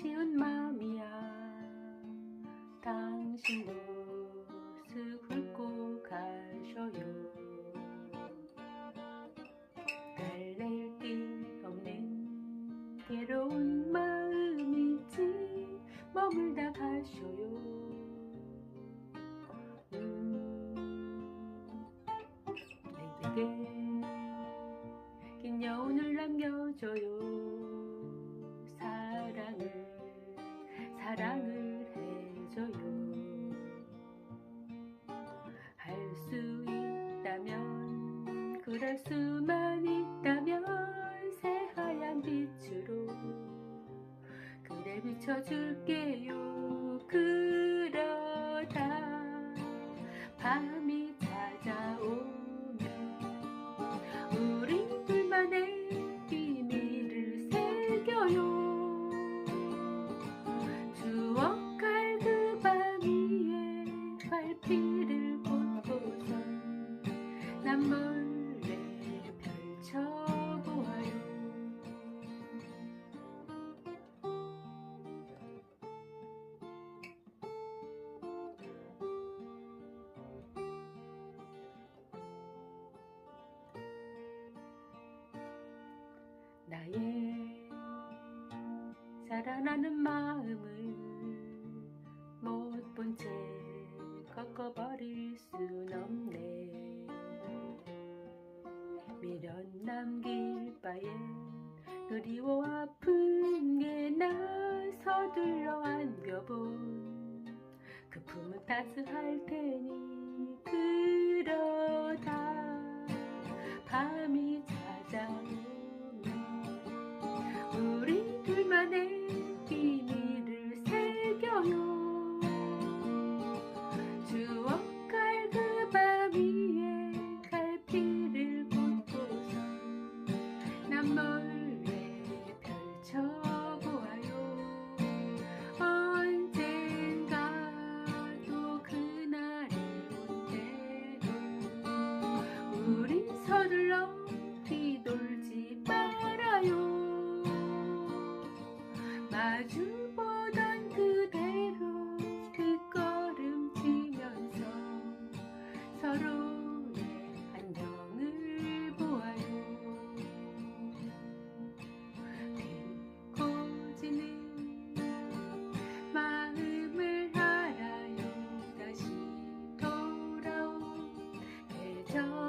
쉬운 마음이야. 당신도 슥 훑고 가셔요. 달랠 길 없는 괴로운 마음이지. 머물다 가셔요. 그럴 수만 있다면 새하얀 빛으로 그대 비춰줄게요. 그러다 밤 자라나는 마음을 못본 채 꺾어버릴 순 없네. 미련 남길 바엔 그리워 아픈 게 나 서둘러 안겨본 그 품은 따스할 테니 그러다 밤이 Yeah.